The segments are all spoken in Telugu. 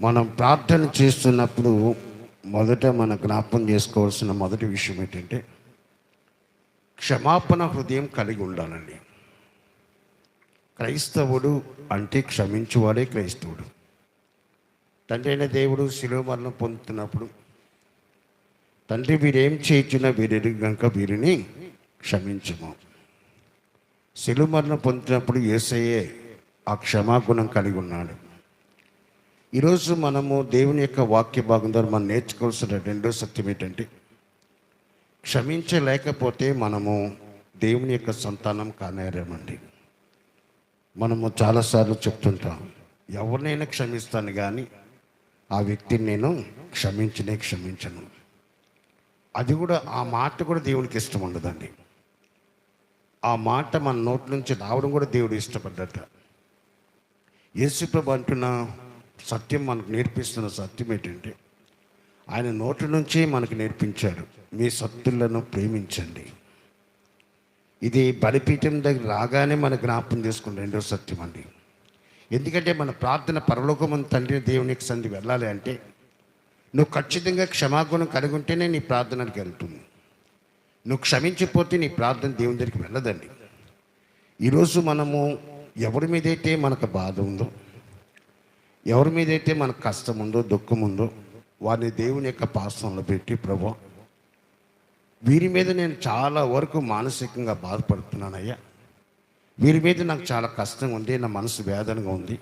మనం ప్రార్థన చేస్తున్నప్పుడు మొదట మన జ్ఞాపం చేసుకోవాల్సిన మొదటి విషయం ఏంటంటే క్షమాపణ హృదయం కలిగి ఉండాలండి. క్రైస్తవుడు అంటే క్షమించువాడే క్రైస్తవుడు. తండ్రి అయిన దేవుడు శిలువ మరణం పొందుతున్నప్పుడు తండ్రి వీరేం చేయించినా వీరెరు గనుక వీరిని క్షమించము. శిలువ మరణం పొందుతున్నప్పుడు ఏసయ్యే ఆ క్షమాగుణం కలిగి ఉన్నాడు. ఈరోజు మనము దేవుని యొక్క వాక్య భాగం ద్వారా మనం నేర్చుకోవాల్సిన రెండో సత్యం ఏంటంటే క్షమించలేకపోతే మనము దేవుని యొక్క సంతానం కానేరామండి. మనము చాలాసార్లు చెప్తుంటాం ఎవరినైనా క్షమిస్తాను కానీ ఆ వ్యక్తిని నేను క్షమించనే క్షమించను. అది కూడా ఆ మాట కూడా దేవునికి ఇష్టం ఉండదండి. ఆ మాట మన నోటి నుంచి రావడం కూడా దేవుడు ఇష్టపడ్డట. యేసుప్రభు అంటున్న సత్యం మనకు నేర్పిస్తున్న సత్యం ఏంటంటే ఆయన నోటి నుంచి మనకు నేర్పించాడు. మీ సత్తులను ప్రేమించండి. ఇది బలిపీఠం దగ్గర రాగానే మన జ్ఞాపం చేసుకున్న రెండో సత్యం అండి. ఎందుకంటే మన ప్రార్థన పరలోకమంది తండ్రి దేవునికి సంధి వెళ్ళాలి అంటే నువ్వు ఖచ్చితంగా క్షమాగుణం కలిగి ఉంటేనే నీ ప్రార్థనకి వెళ్తుంది. నువ్వు క్షమించిపోతే నీ ప్రార్థన దేవుని దగ్గరికి వెళ్ళదండి. ఈరోజు మనము ఎవరి మీదైతే మనకు బాధ ఉందో ఎవరి మీదైతే మనకు కష్టం ఉందో దుఃఖం ఉందో వారిని దేవుని యొక్క పాస్తంలో పెట్టి ప్రభు వీరి మీద నేను చాలా వరకు మానసికంగా బాధపడుతున్నానయ్యా. వీరి మీద నాకు చాలా కష్టం ఉంది నా మనసు వేదనగా ఉంది.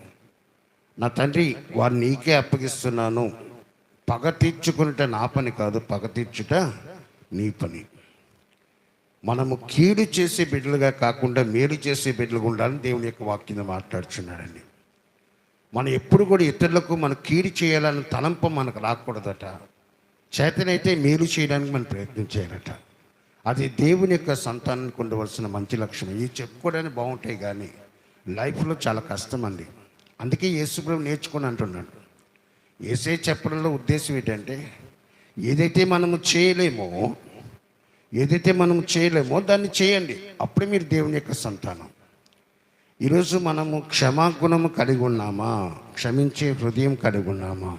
నా తండ్రి వారిని నీకే అప్పగిస్తున్నాను. పగ తీర్చుకునుట నా పని కాదు పగ తీర్చుట నీ పని. మనము కీడు చేసే బిడ్డలుగా కాకుండా మేలు చేసే బిడ్డలుగా ఉండాలని దేవుని యొక్క వాక్యం మాట్లాడుచున్నాడండి. మనం ఎప్పుడు కూడా ఇతరులకు మనం కీడు చేయాలని తలంపు మనకు రాకూడదట. చేతనైతే మేలు చేయడానికి మనం ప్రయత్నం చేయాలట. అది దేవుని యొక్క సంతానానికి ఉండవలసిన మంచి లక్షణం. ఇవి చెప్పుకోవడానికి బాగుంటాయి కానీ లైఫ్లో చాలా కష్టం అండి. అందుకే యేసుప్రభు నేర్చుకొని అంటున్నాడు. ఏసే చెప్పడంలో ఉద్దేశం ఏంటంటే ఏదైతే మనము చేయలేమో ఏదైతే మనం చేయలేమో దాన్ని చేయండి. అప్పుడే మీరు దేవుని యొక్క సంతానం. ఈరోజు మనము క్షమాగుణము కలిగి ఉన్నామా? క్షమించే హృదయం కలిగి ఉన్నామా?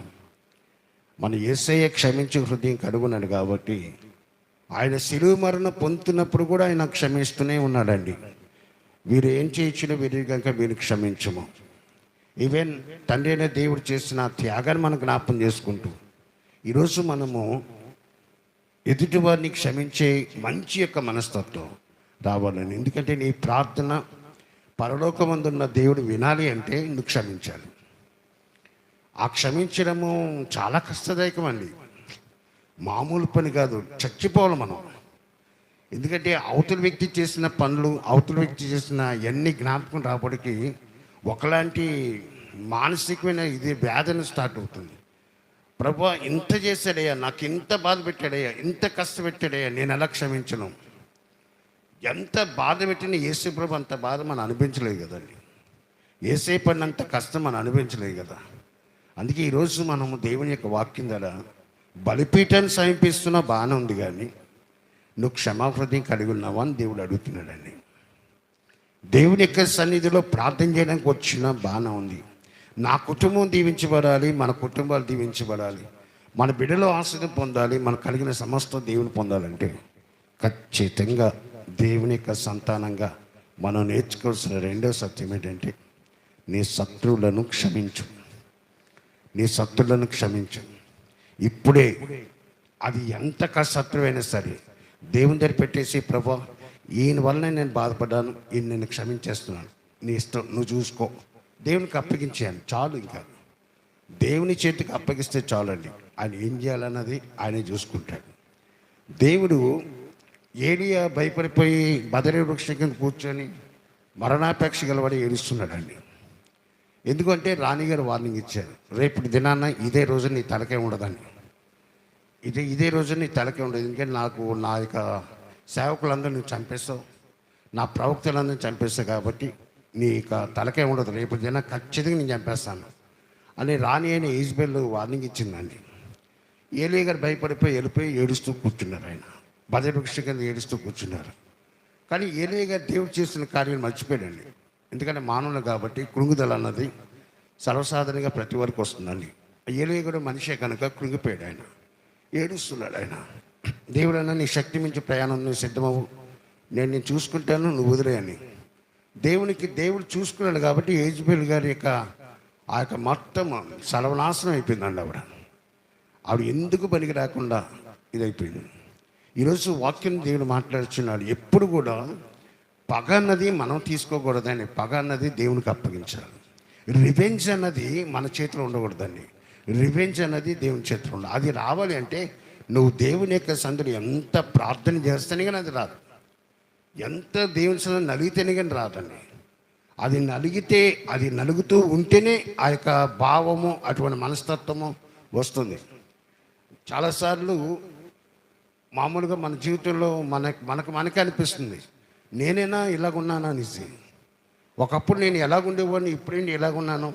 మన ఏసయ్య క్షమించే హృదయం కలిగి ఉన్నాడు కాబట్టి ఆయన శిలువ మరణ పొందుతున్నప్పుడు కూడా ఆయన క్షమిస్తూనే ఉన్నాడండి. వీరు ఏం చేయించినా వీరి కనుక వీరు క్షమించము. ఈవెన్ తండ్రి అనే దేవుడు చేసిన త్యాగాన్ని మనం జ్ఞాపం చేసుకుంటూ ఈరోజు మనము ఎదుటివారిని క్షమించే మంచి యొక్క మనస్తత్వం రావాలని ఎందుకంటే నీ ప్రార్థన పరలోకమందున్న దేవుడు వినాలి అంటే నువ్వు క్షమించాలి. ఆ క్షమించడము చాలా కష్టదాయకం అండి మామూలు పని కాదు చచ్చిపోవాలి మనం. ఎందుకంటే అవతల వ్యక్తి చేసిన పనులు అవతల వ్యక్తి చేసిన ఎన్ని జ్ఞాపకం రాబడికి ఒకలాంటి మానసికమైన ఇది వేదన స్టార్ట్ అవుతుంది. ప్రభు ఇంత చేశాడయ్యా నాకు ఇంత బాధ పెట్టాడయ్యా ఇంత కష్టపెట్టాడయ్యా నేను ఎలా క్షమించను? ఎంత బాధ పెట్టిన ఏసే ప్రభు అంత బాధ మనం అనిపించలేదు కదండి. ఏసే పని అంత కష్టం మనం అనిపించలేదు కదా. అందుకే ఈరోజు మనము దేవుని యొక్క వాక్యం ద్వారా బలిపీఠాన్ని సమీపిస్తున్న బాగానే ఉంది కానీ నువ్వు క్షమాహృదయం కలిగి ఉన్నావా అని దేవుడు అడుగుతున్నాడండి. దేవుని యొక్క సన్నిధిలో ప్రార్థన చేయడానికి వచ్చిన బాగానే ఉంది. నా కుటుంబం దీవించబడాలి మన కుటుంబాలు దీవించబడాలి మన బిడ్డలో ఆశ్రయం పొందాలి మనకు కలిగిన సమస్త దేవుని పొందాలంటే ఖచ్చితంగా దేవుని యొక్క సంతానంగా మనం నేర్చుకోవాల్సిన రెండో సత్యం ఏంటంటే నీ శత్రువులను క్షమించు. నీ శత్రువులను క్షమించు. ఇప్పుడే అది ఎంత శత్రువైనా సరే దేవుని దగ్గర పెట్టేసి ప్రభా ఈయన వలన నేను బాధపడ్డాను ఈయన నేను క్షమించేస్తున్నాను నీ ఇష్టం నువ్వు చూసుకో. దేవునికి అప్పగించాను చాలు ఇంకా. దేవుని చేతికి అప్పగిస్తే చాలండి. ఆయన ఏం చేయాలన్నది ఆయనే చూసుకుంటాడు. దేవుడు ఏలియా భయపడిపోయి బదరి వృక్షం కింద కూర్చొని మరణాపేక్ష గలవాడి ఏడుస్తున్నాడండి. ఎందుకంటే రాణిగారు వార్నింగ్ ఇచ్చారు. రేపటి దినాన ఇదే రోజు నీ తలకే ఉండదని ఇదే ఇదే రోజు నీ తలకే ఉండదు. ఎందుకంటే నాకు నా యొక్క సేవకులందరూ నువ్వు చంపేస్తావు. నా ప్రవక్తలందరూ చంపేస్తావు కాబట్టి నీ యొక్క తలకే ఉండదు. రేపు దిన ఖచ్చితంగా నేను చంపేస్తాను. అని రాణి అయిన ఈజ్బెల్ వార్నింగ్ ఇచ్చిందండి. ఏలియా గారు భయపడిపోయి వెళ్ళిపోయి ఏడుస్తూ కూర్చున్నారు ఆయన. బదరి కింద ఏడుస్తూ కూర్చున్నారు. కానీ ఏలేగా గారు దేవుడు చేసిన కార్యం మర్చిపోయాడండి. ఎందుకంటే మానవులు కాబట్టి కృంగుదల అన్నది సర్వసాధారణంగా ప్రతి వరకు వస్తుందండి. ఏలియా కూడా మనిషే కనుక కృంగిపోయాడు ఆయన. ఏడుస్తున్నాడు ఆయన. దేవుడన్నా నీ శక్తి మించి ప్రయాణం నువ్వు సిద్ధమవు నేను నేను చూసుకుంటాను నువ్వు వదిలేయని దేవునికి దేవుడు చూసుకున్నాడు కాబట్టి ఏజ్బేల్ గారి యొక్క ఆ యొక్క మొత్తం సర్వనాశనం అయిపోయిందండి ఆవిడ. ఆవిడ ఎందుకు పనికి రాకుండా ఇదైపోయింది. ఈరోజు వాక్యం దేవుడు మాట్లాడుచున్నాడు. ఎప్పుడు కూడా పగ అన్నది మనం తీసుకోకూడదని పగ అన్నది దేవునికి అప్పగించాలి. రివెంజ్ అన్నది మన చేతిలో ఉండకూడదండి. రివెంజ్ అన్నది దేవుని చేతిలో ఉండదు అది రావాలి అంటే నువ్వు దేవుని యొక్క సందులు ఎంత ప్రార్థన చేస్తేనే కానీ అది రాదు. ఎంత దేవుని సందుని నలిగితేనే కానీ రాదండి. అది నలిగితే అది నలుగుతూ ఉంటేనే ఆ యొక్క భావము అటువంటి మనస్తత్వము వస్తుంది. చాలాసార్లు మామూలుగా మన జీవితంలో మన మనకు మనకే అనిపిస్తుంది. నేనైనా ఇలాగున్నాను అనేసి ఒకప్పుడు నేను ఎలాగుండేవాడిని ఇప్పుడు నేను ఎలాగున్నాను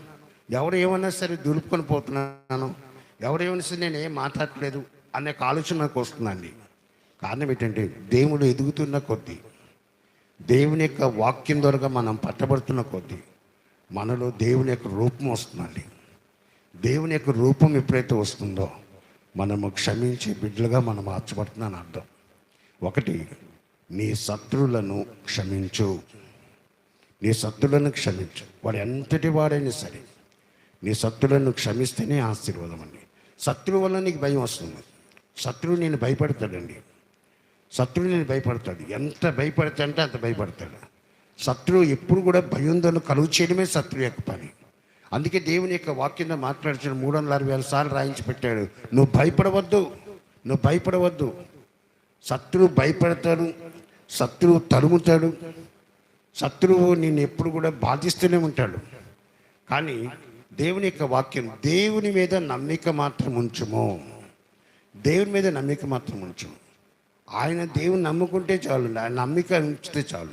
ఎవరు ఏమన్నా సరే దులుపుకొని పోతున్నాను. ఎవరు ఏమన్నా సరే నేను ఏం మాట్లాడట్లేదు అనే ఒక ఆలోచన నాకు వస్తుందండి. కారణం ఏంటంటే దేవుడు ఎదుగుతున్న కొద్దీ దేవుని యొక్క వాక్యం ద్వారా మనం పట్టబడుతున్న కొద్దీ మనలో దేవుని యొక్క రూపం వస్తుందండి. దేవుని యొక్క రూపం ఎప్పుడైతే వస్తుందో మనము క్షమించే బిడ్డలుగా మనం మార్చబడుతుందని అర్థం. ఒకటి నీ శత్రువులను క్షమించు. నీ శత్రులను క్షమించు. వాడు ఎంతటి వాడైనా సరే నీ శత్రులను క్షమిస్తేనే ఆశీర్వాదం అండి. శత్రువు వల్ల నీకు భయం వస్తుంది. శత్రువు నేను భయపడతాడండి. శత్రువు నేను భయపడతాడు. ఎంత భయపడతాడంటే అంత భయపడతాడు. శత్రువు ఎప్పుడు కూడా భయంతో కలుగు చేయడమే శత్రువు యొక్క పని. అందుకే దేవుని యొక్క వాక్యంలో మాట్లాడుతున్న మూడు వందల అరవై వేల సార్లు రాయించి పెట్టాడు. నువ్వు భయపడవద్దు. నువ్వు భయపడవద్దు. శత్రువు భయపడతాడు. శత్రువు తరుముతాడు. శత్రువు నేను ఎప్పుడు కూడా బాధిస్తూనే ఉంటాడు. కానీ దేవుని యొక్క వాక్యం దేవుని మీద నమ్మిక మాత్రం ఉంచుము. దేవుని మీద నమ్మిక మాత్రం ఉంచుము. ఆయన దేవుని నమ్ముకుంటే చాలు. ఆయన నమ్మిక ఉంచితే చాలు.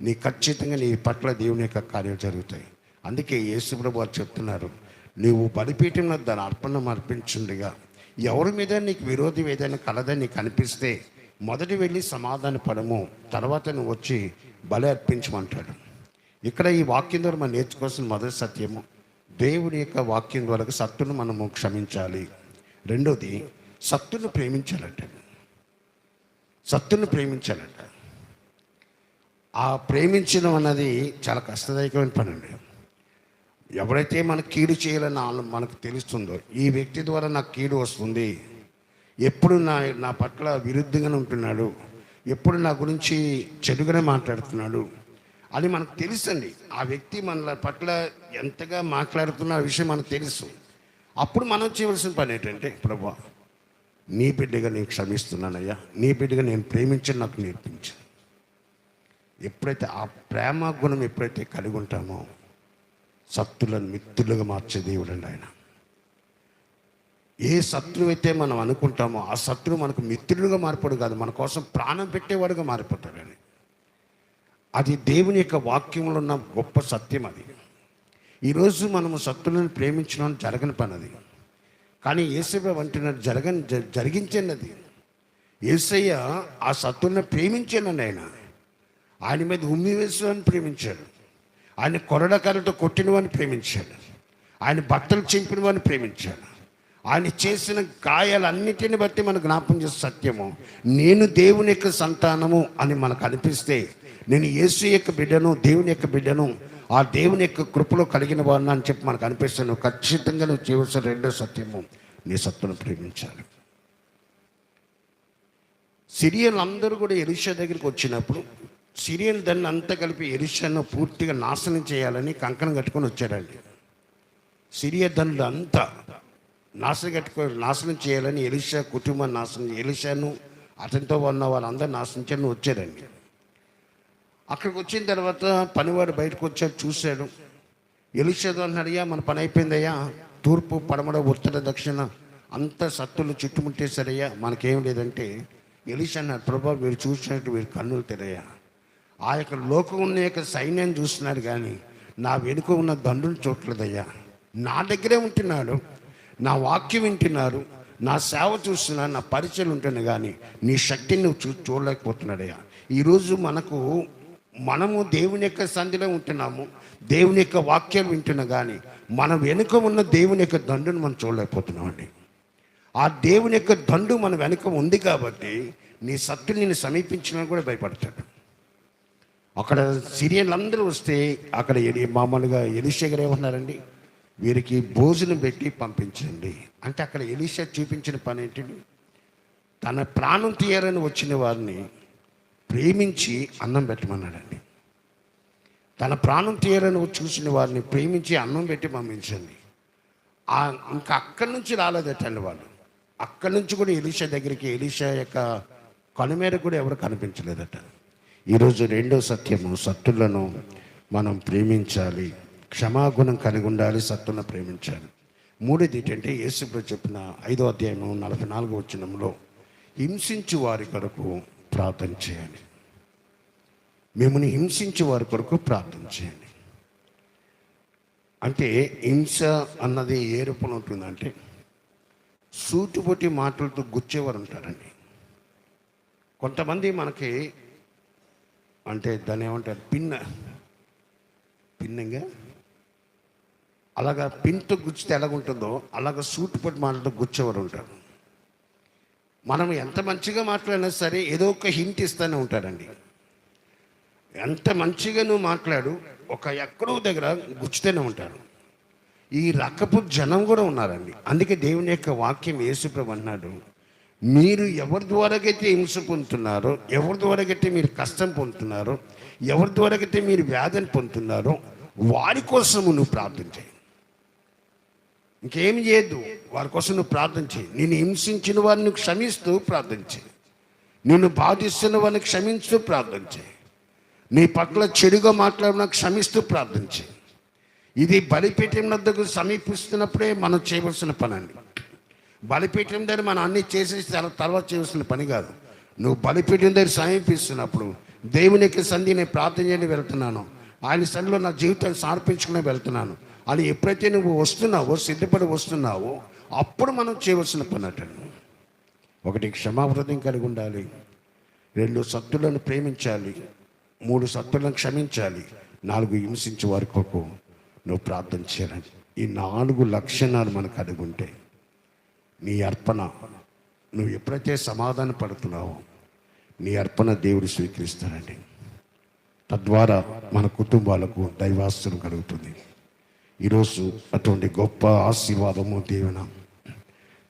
నీ ఖచ్చితంగా నీ పట్ల దేవుని యొక్క కార్యాలు జరుగుతాయి. అందుకే యేసుప్రభు వారు చెప్తున్నారు నీవు బలిపీఠం దాని అర్పణం అర్పించుండగా. ఎవరి మీద నీకు విరోధం ఏదైనా కలదని నీకు అనిపిస్తే మొదటి వెళ్ళి సమాధాన పడము తర్వాత నువ్వు వచ్చి బలి అర్పించమంటాడు. ఇక్కడ ఈ వాక్యం ద్వారా మనం నేర్చుకోవాల్సిన మొదటి సత్యము దేవుని యొక్క వాక్యం ద్వారా సత్తును మనము క్షమించాలి. రెండోది సత్తును ప్రేమించాలంట. సత్తును ప్రేమించాలంట. ఆ ప్రేమించడం అన్నది చాలా కష్టదాయకమైన పని అండి ఎవరైతే మనకు కీడు చేయాలని మనకు తెలుస్తుందో ఈ వ్యక్తి ద్వారా నాకు కీడు వస్తుంది. ఎప్పుడు నా నా పట్ల విరుద్ధంగానే ఉంటున్నాడు. ఎప్పుడు నా గురించి చెడుగానే మాట్లాడుతున్నాడు. అని మనకు తెలుసండి. ఆ వ్యక్తి మన పట్ల ఎంతగా మాట్లాడుతున్న విషయం మనకు తెలుసు. అప్పుడు మనం చేయవలసిన పని ఏంటంటే ప్రభా నీ బిడ్డగా నేను క్షమిస్తున్నానయ్యా. నీ బిడ్డగా నేను ప్రేమించని నాకు నేర్పించు. ఎప్పుడైతే ఆ ప్రేమ గుణం ఎప్పుడైతే కలిగి ఉంటామో సత్తులను మిత్రులుగా మార్చే దేవుడు అండి ఆయన. ఏ శత్రువు అయితే మనం అనుకుంటామో ఆ శత్రువు మనకు మిత్రులుగా మారిపోడు కాదు మన కోసం ప్రాణం పెట్టేవాడుగా మారిపోతాడని అది దేవుని యొక్క వాక్యంలో ఉన్న గొప్ప సత్యం అది. ఈరోజు మనము సత్తులను ప్రేమించడం జరగని పని అది కానీ ఏసయ్య అంటున్నాడు జరగని జ- జరిగించండి అది ఏసయ్య ఆ శత్రువులను ప్రేమించానండి ఆయన. ఆయన మీద ఉమ్మి వేసుని ప్రేమించాడు. ఆయన కొరడకాలతో కొట్టిన వాడిని ప్రేమించాడు. ఆయన బట్టలు చింపిన వాడిని ప్రేమించాడు. ఆయన చేసిన గాయాలన్నిటిని బట్టి మనకు జ్ఞాపం చేసే సత్యము. నేను దేవుని యొక్క సంతానము అని మనకు అనిపిస్తే నేను యేసు యొక్క బిడ్డను దేవుని యొక్క బిడ్డను ఆ దేవుని యొక్క కృపలో కలిగిన వాడిని అని చెప్పి మనకు అనిపిస్తాను ఖచ్చితంగా నువ్వు చేయవలసిన రెండో సత్యము నీ సత్తును ప్రేమించాలి. సిరియల్ అందరూ కూడా ఎలిషా దగ్గరికి వచ్చినప్పుడు సిరియల్ దాన్ని అంతా కలిపి ఎలిషాను పూర్తిగా నాశనం చేయాలని కంకణం కట్టుకొని వచ్చాడండి. సిరియా ధనులు అంతా నాశనం కట్టుకొని నాశనం చేయాలని ఎలిషా కుటుంబాన్ని నాశనం ఎలిషాను అతనితో ఉన్న వాళ్ళందరూ నాశనం చేయాలని వచ్చారండి అక్కడికి వచ్చిన తర్వాత పనివాడు బయటకు వచ్చాడు చూశాడు. ఎలిషాతో అన్నాడయ్యా మన పని అయిపోయిందయ్యా తూర్పు పడమడ ఉత్తర దక్షిణ అంత సత్తులు చుట్టుముట్టేశారయ్యా మనకేం లేదంటే ఎలిషా అన్నాడు ప్రభా మీరు చూసినట్టు మీరు కన్నులు తెరయ్యా. ఆ యొక్క లోకం ఉన్న యొక్క సైన్యాన్ని చూస్తున్నాడు కానీ నా వెనుక ఉన్న దండును చూడలేదయ్యా నా దగ్గరే ఉంటున్నాడు. నా వాక్యం వింటున్నారు నా సేవ చూస్తున్నా నా పరిచయం ఉంటుంది కానీ నీ శక్తిని నువ్వు చూ చూడలేకపోతున్నాడయ్యా. ఈరోజు మనకు మనము దేవుని యొక్క సంధిలో ఉంటున్నాము. దేవుని యొక్క వాక్యాలు వింటున్నా కానీ మన వెనుక ఉన్న దేవుని యొక్క దండును మనం చూడలేకపోతున్నామండి ఆ దేవుని యొక్క దండు మన వెనుక ఉంది కాబట్టి నీ సత్తుని నేను సమీపించినా కూడా భయపడతాడు. అక్కడ సిరియన్లు అందరూ వస్తే అక్కడ మామూలుగా ఎలిషా గారు ఏమన్నారండి? వీరికి భోజనం పెట్టి పంపించండి. అంటే అక్కడ ఎలిషా చూపించిన పని ఏంటండి? తన ప్రాణం తీయాలని వచ్చిన వారిని ప్రేమించి అన్నం పెట్టమన్నాడండి. తన ప్రాణం తీయాలని చూసిన వారిని ప్రేమించి అన్నం పెట్టి పంపించండి. ఇంకా అక్కడి నుంచి రాలేదటండి వాళ్ళు. అక్కడి నుంచి కూడా ఎలీషా దగ్గరికి ఎలీషా యొక్క కనుమేర కూడా ఎవరు కనిపించలేదట. ఈరోజు రెండో సత్యము సత్తులను మనం ప్రేమించాలి. క్షమాగుణం కలిగి ఉండాలి సత్తులను ప్రేమించాలి. మూడోది ఏంటంటే యేసుప్రభు చెప్పిన ఐదో అధ్యాయము నలభై నాలుగో వచ్చినంలో హింసించు వారి కొరకు ప్రార్థన చేయాలి మిమ్మల్ని హింసించే వారి కొరకు ప్రార్థన చేయండి. అంటే హింస అన్నది ఏ రూపంలో ఉంటుందంటే సూటిపోటి మాటలతో గుచ్చేవారు ఉంటారండి. కొంతమంది మనకి అంటే దాన్ని ఏమంటారు? పిన్న. పిన్నంగా? అలాగా పిన్తో గుచ్చితే ఎలాగుంటుందో అలాగ సూటిపోటి మాటలతో గుచ్చేవారు ఉంటారు. మనం ఎంత మంచిగా మాట్లాడినా సరే ఏదో ఒక హింట్ ఇస్తూనే ఉంటారండి. ఎంత మంచిగా నువ్వు మాట్లాడు ఒక ఎక్కడో దగ్గర గుచ్చుతూనే ఉంటారు. ఈ రకపు జనం కూడా ఉన్నారండి. అందుకే దేవుని యొక్క వాక్యం యేసుప్రభు అన్నాడు మీరు ఎవరి ద్వారాకైతే హింస పొందుతున్నారో ఎవరి ద్వారాకైతే మీరు కష్టం పొందుతున్నారో ఎవరి ద్వారాకైతే మీరు వ్యాధిని పొందుతున్నారో వారి కోసము నువ్వు ప్రార్థన చేయి. ఇంకేం చేయద్దు వారి కోసం నువ్వు ప్రార్థన చేయి. నేను హింసించిన వారిని క్షమిస్తూ ప్రార్థన చేయి. నిన్ను బాధిస్తున్న వారిని క్షమిస్తూ ప్రార్థన చేయి. నీ పట్ల చెడుగా మాట్లాడిన క్షమిస్తూ ప్రార్థన చేయి. ఇది బలిపీఠం వద్దకు సమీపిస్తున్నప్పుడే మనం చేయవలసిన పని అండి బలిపీఠం దగ్గర మనం అన్ని చేసేసి తర్వాత చేయవలసిన పని కాదు. నువ్వు బలిపీఠం దగ్గర సమీపిస్తున్నప్పుడు దేవుని యొక్క సంధి నేను ప్రార్థన చేయని వెళ్తున్నాను. ఆయన సంధిలో నా జీవితాన్ని సమర్పించుకుని వెళ్తున్నాను. అని ఎప్పుడైతే నువ్వు వస్తున్నావో సిద్ధపడి వస్తున్నావో అప్పుడు మనం చేయవలసిన పని అటండి ఒకటి క్షమావృతం కలిగి ఉండాలి. రెండు సత్తులను ప్రేమించాలి. మూడు సత్తులను క్షమించాలి. నాలుగు హింసించే వారి కొరకు నువ్వు ప్రార్థన చేయాలి. ఈ నాలుగు లక్షణాలు మనకు కలిగి నీ అర్పణ. నువ్వు ఎప్పుడైతే సమాధాన పడుతున్నావో నీ అర్పణ దేవుడు స్వీకరిస్తాడండి. తద్వారా మన కుటుంబాలకు దైవాస్తులు కలుగుతుంది. ఈరోజు అటువంటి గొప్ప ఆశీర్వాదము దేవున.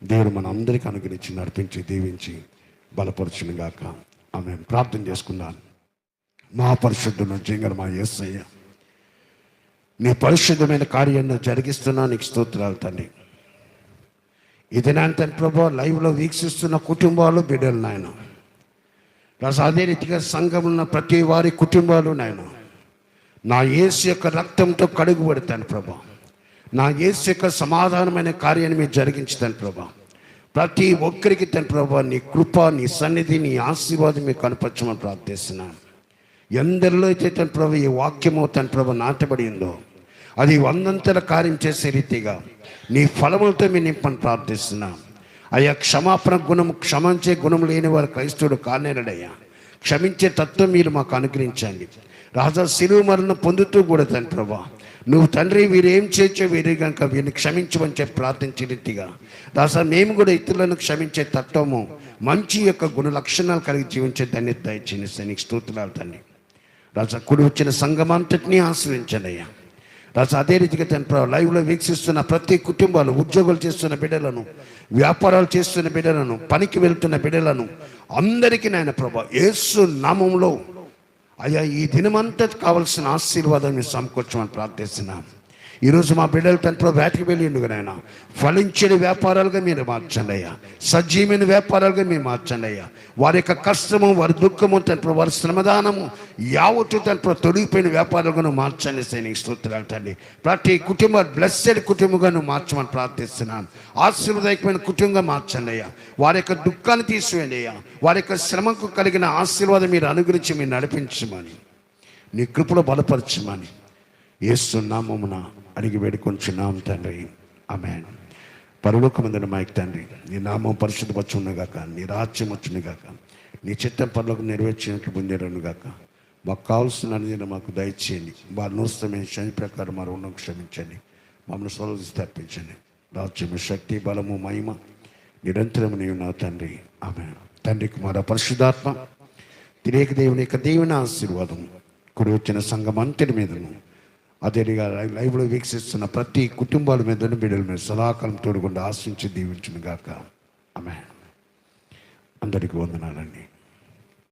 దేవుడు మన అందరికీ అనుగ్రహించి నడిపించి దీవించి బలపరచునుగాక. ఆమె ప్రార్థన చేసుకున్నాను మా పరిశుద్ధులు జంగర మా యేసయ్య. నీ పరిశుద్ధమైన కార్యాన్ని జరిగిస్తున్నా నీకు స్తోత్రాలు తండ్రి. ఇది తన ప్రభు లైవ్లో వీక్షిస్తున్న కుటుంబాలు బిడ్డలు నాయన. ప్లస్ అదే రీతిగా సంఘం ఉన్న ప్రతి వారి కుటుంబాలు నాయన. నా ఏసు యొక్క రక్తంతో కడుగు పెడతాను ప్రభా. నా ఏసు యొక్క సమాధానమైన కార్యాన్ని మీరు జరిగించుతాను ప్రభా. ప్రతి ఒక్కరికి తన ప్రభా నీ కృప నీ సన్నిధి నీ ఆశీర్వాదం మీకు కనపరచమని ప్రార్థిస్తున్నాను. ఎందరిలో అయితే తన ప్రభు ఈ వాక్యము తన ప్రభు నాటబడి ఉందో అది వందంతల కార్యం చేసే రీతిగా నీ ఫలములతో మీ నింపని ప్రార్థిస్తున్నాం. అయ్యా క్షమాపణ గుణం క్షమించే గుణం లేని వారు క్రైస్తవుడు కానేరడయ్యా క్షమించే తత్వం మీరు మాకు అనుగ్రహించండి. రాజా శిలువ మరణం పొందుతూ కూడా తండ్రి ప్రభా నువ్వు తండ్రి వీరు ఏం చేయొచ్చో వీరు కనుక వీరిని క్షమించమని చెప్పి ప్రార్థించే రీతిగా. రాజా మేము కూడా ఇతరులను క్షమించే తత్వము మంచి యొక్క గుణ లక్షణాలు కలిగి జీవించే దాన్ని దయచేసి నీకు స్తోత్రాలు తండ్రి. రాజా కుడి వచ్చిన సంఘమంతటినీ ఆశ్రయించండి అయ్యా. రాజు అదే రీతిగా తన లైవ్లో వీక్షిస్తున్న ప్రతి కుటుంబాలు ఉద్యోగాలు చేస్తున్న బిడ్డలను వ్యాపారాలు చేస్తున్న బిడ్డలను పనికి వెళ్తున్న బిడ్డలను అందరికీ నాయన ప్రభా యేసు నామంలో అయ్యా ఈ దినమంతా కావలసిన ఆశీర్వాదం మీరు సమకూర్చమని ప్రార్థిస్తున్నాను ఈరోజు మా బిడ్డలు టెన్త్లో వేటకి వెళ్ళిండు నాయన. ఫలించని వ్యాపారాలుగా మీరు మార్చండి అయ్యా సజీవమైన వ్యాపారాలుగా మీరు మార్చండి అయ్యా వారి యొక్క కష్టము వారి దుఃఖము తండ్రి వారి శ్రమదానము యావత్తు తండ్రి తొలగిపోయిన వ్యాపారాలుగా మార్చండి సైనిక స్తోత్రాలు తండ్రి ప్రతి కుటుంబ బ్లెస్సెడ్ కుటుంబంగా నువ్వు మార్చమని ప్రార్థిస్తున్నాను. ఆశీర్వదాయకమైన కుటుంబంగా మార్చండి అయ్యా. వారి యొక్క దుఃఖాన్ని తీసివేయండి అయ్యా. వారి యొక్క శ్రమకు కలిగిన ఆశీర్వాదం మీరు అనుగ్రహించి మీరు నడిపించమని. నీ కృపలో బలపరచమని. నా అడిగి వేడుకొంచున్నాం తండ్రి. ఆమె పరలోకమందిన మాయకు తండ్రి నీ నామం పరిశుద్ధపరచునుగాక నీ రాజ్యం వచ్చునుగాక నీ చిత్తం పనులకు నెరవేర్చినట్లు పొందేరనుగాక మాకు కావాల్సిన అనేది మాకు దయచేయండి. వారి నూస్తమైన శని ప్రకారం మరి ఉన్న క్షమించండి. మమ్మల్ని సొలసి తప్పించండి. రాజ్యము శక్తి బలము మహిమ నిరంతరము నీవు నా తండ్రి. ఆమె తండ్రి కుమార పరిశుధాత్మ తిరేక దేవుని యొక్క దేవుని ఆశీర్వాదం కుడి వచ్చిన సంఘం అంతటి మీదను అదేగా లైవ్లో వీక్షిస్తున్న ప్రతి కుటుంబాల మీద బిడ్డల మీద సదాకాలం తోడుకుండా ఆశించి దీవించును గాక. ఆమె అందరికీ వందనాలండి.